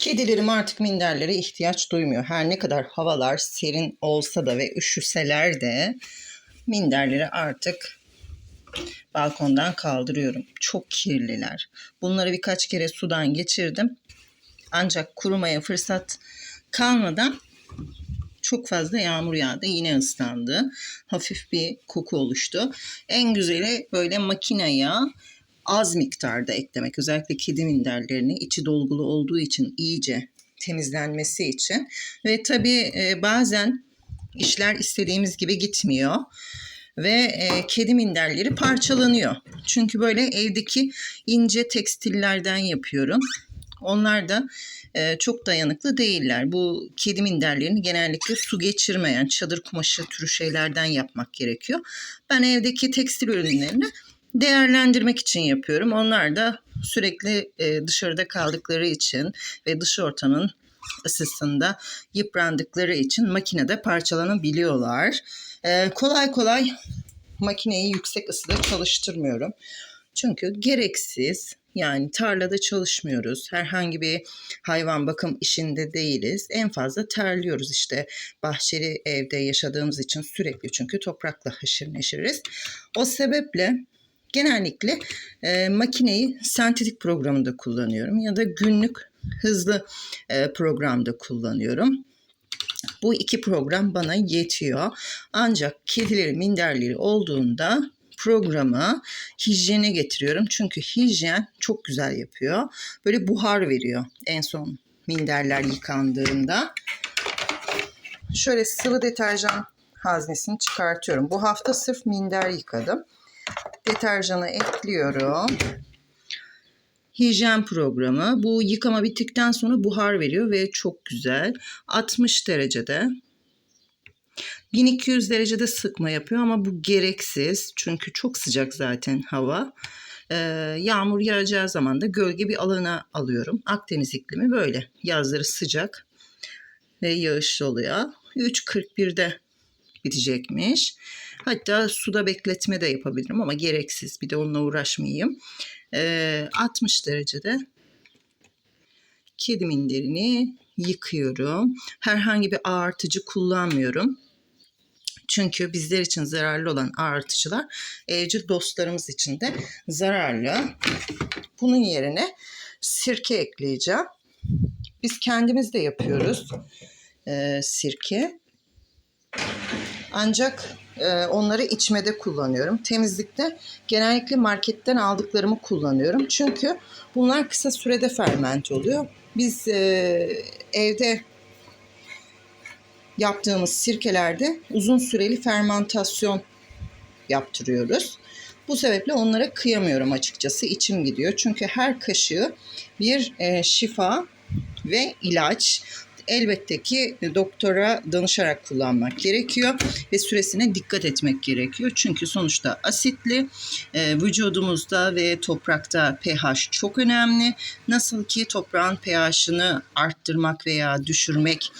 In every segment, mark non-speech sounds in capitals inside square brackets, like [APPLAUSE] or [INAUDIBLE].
Kedilerim artık minderlere ihtiyaç duymuyor. Her ne kadar havalar serin olsa da ve üşüseler de minderleri artık balkondan kaldırıyorum. Çok kirliler. Bunları birkaç kere sudan geçirdim. Ancak kurumaya fırsat kalmadan çok fazla yağmur yağdı. Yine ıslandı. Hafif bir koku oluştu. En güzeli böyle makineye az miktarda eklemek. Özellikle kedi minderlerini içi dolgulu olduğu için iyice temizlenmesi için. Ve tabii e, bazen işler istediğimiz gibi gitmiyor ve e, kedi minderleri parçalanıyor. Çünkü böyle evdeki ince tekstillerden yapıyorum. Onlar da e, çok dayanıklı değiller. Bu kedi minderlerini genellikle su geçirmeyen çadır kumaşı türü şeylerden yapmak gerekiyor. Ben evdeki tekstil ürünlerini değerlendirmek için yapıyorum. Onlar da sürekli e, dışarıda kaldıkları için ve dış ortamın ısısında yıprandıkları için makinede parçalanabiliyorlar. E, kolay kolay makineyi yüksek ısıda çalıştırmıyorum. Çünkü gereksiz yani tarlada çalışmıyoruz. Herhangi bir hayvan bakım işinde değiliz. En fazla terliyoruz işte. Bahçeli evde yaşadığımız için sürekli çünkü toprakla haşır neşiriz. O sebeple genellikle e, makineyi sentetik programında kullanıyorum ya da günlük hızlı e, programda kullanıyorum. Bu iki program bana yetiyor. Ancak kedileri minderleri olduğunda programı hijyene getiriyorum. Çünkü hijyen çok güzel yapıyor. Böyle buhar veriyor en son minderler yıkandığında. Şöyle sıvı deterjan haznesini çıkartıyorum. Bu hafta sırf minder yıkadım. Deterjanı ekliyorum. Hijyen programı. Bu yıkama bittikten sonra buhar veriyor ve çok güzel. 60 derecede 1200 derecede sıkma yapıyor ama bu gereksiz. Çünkü çok sıcak zaten hava. Ee, yağmur yağacağı zaman da gölge bir alana alıyorum. Akdeniz iklimi böyle. Yazları sıcak ve yağışlı oluyor. 3.41'de bitecekmiş. Hatta suda bekletme de yapabilirim ama gereksiz. Bir de onunla uğraşmayayım. Ee, 60 derecede kedi minderini yıkıyorum. Herhangi bir ağartıcı kullanmıyorum. Çünkü bizler için zararlı olan ağırtıcılar evcil dostlarımız için de zararlı. Bunun yerine sirke ekleyeceğim. Biz kendimiz de yapıyoruz e, sirke. Ancak e, onları içmede kullanıyorum. Temizlikte genellikle marketten aldıklarımı kullanıyorum. Çünkü bunlar kısa sürede fermente oluyor. Biz e, evde yaptığımız sirkelerde uzun süreli fermentasyon yaptırıyoruz. Bu sebeple onlara kıyamıyorum açıkçası. İçim gidiyor. Çünkü her kaşığı bir e, şifa ve ilaç. Elbette ki doktora danışarak kullanmak gerekiyor ve süresine dikkat etmek gerekiyor. Çünkü sonuçta asitli e, vücudumuzda ve toprakta pH çok önemli. Nasıl ki toprağın pH'ını arttırmak veya düşürmek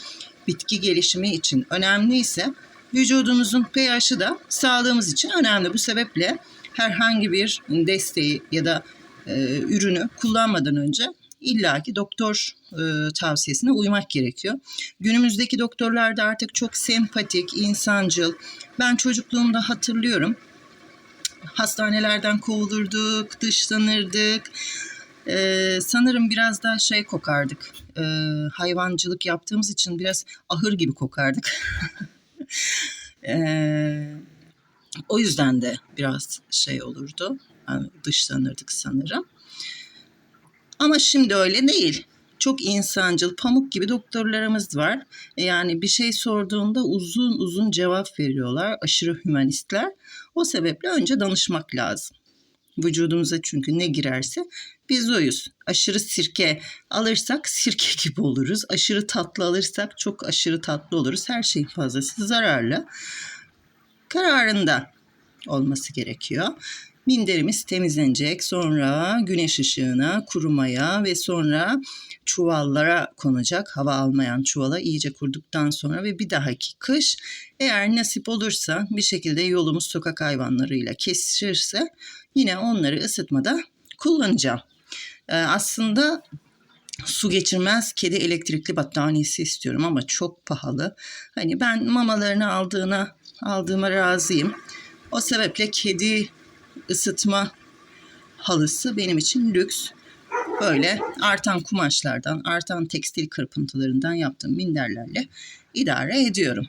bitki gelişimi için önemliyse vücudumuzun pH'i da sağlığımız için önemli. Bu sebeple herhangi bir desteği ya da e, ürünü kullanmadan önce illaki doktor e, tavsiyesine uymak gerekiyor. Günümüzdeki doktorlar da artık çok sempatik, insancıl. Ben çocukluğumda hatırlıyorum. Hastanelerden kovulurduk, dışlanırdık. Ee, sanırım biraz daha şey kokardık. Ee, hayvancılık yaptığımız için biraz ahır gibi kokardık. ee, [LAUGHS] o yüzden de biraz şey olurdu. Yani dışlanırdık sanırım. Ama şimdi öyle değil. Çok insancıl, pamuk gibi doktorlarımız var. Yani bir şey sorduğunda uzun uzun cevap veriyorlar. Aşırı hümanistler. O sebeple önce danışmak lazım. Vücudumuza çünkü ne girerse biz oyuz. Aşırı sirke alırsak sirke [LAUGHS] gibi oluruz. Aşırı tatlı alırsak çok aşırı tatlı oluruz. Her şeyin fazlası zararlı. Kararında olması gerekiyor. Minderimiz temizlenecek. Sonra güneş ışığına, kurumaya ve sonra çuvallara konacak. Hava almayan çuvala iyice kurduktan sonra ve bir dahaki kış eğer nasip olursa bir şekilde yolumuz sokak hayvanlarıyla kesişirse yine onları ısıtmada kullanacağım. Ee, aslında su geçirmez kedi elektrikli battaniyesi istiyorum ama çok pahalı. Hani ben mamalarını aldığına aldığıma razıyım. O sebeple kedi ısıtma halısı benim için lüks. Böyle artan kumaşlardan, artan tekstil kırpıntılarından yaptığım minderlerle idare ediyorum.